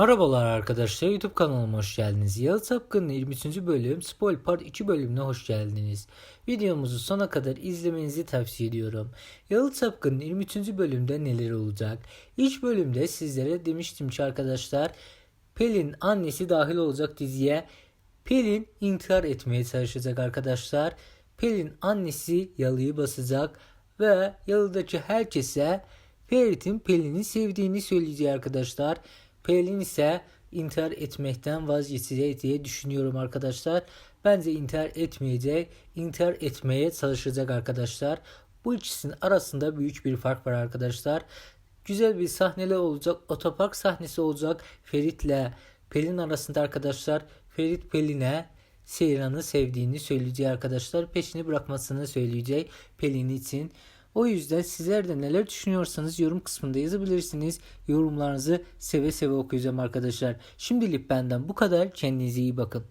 Merhabalar arkadaşlar YouTube kanalıma hoş geldiniz. Yalı Sapkın'ın 23. bölüm Spoil Part 2 bölümüne hoş geldiniz. Videomuzu sona kadar izlemenizi tavsiye ediyorum. Yalı Sapkın'ın 23. bölümde neler olacak? İlk bölümde sizlere demiştim ki arkadaşlar Pelin annesi dahil olacak diziye. Pelin intihar etmeye çalışacak arkadaşlar. Pelin annesi Yalı'yı basacak ve Yalı'daki herkese Ferit'in Pelin'i sevdiğini söyleyecek arkadaşlar. Pelin ise intihar etmekten vazgeçecek diye düşünüyorum arkadaşlar. Bence intihar etmeyecek, intihar etmeye çalışacak arkadaşlar. Bu ikisinin arasında büyük bir fark var arkadaşlar. Güzel bir sahneler olacak. Otopark sahnesi olacak. Ferit'le Pelin arasında arkadaşlar. Ferit Pelin'e Seyran'ı sevdiğini söyleyecek arkadaşlar. Peşini bırakmasını söyleyecek Pelin için. O yüzden sizler de neler düşünüyorsanız yorum kısmında yazabilirsiniz. Yorumlarınızı seve seve okuyacağım arkadaşlar. Şimdilik benden bu kadar. Kendinize iyi bakın.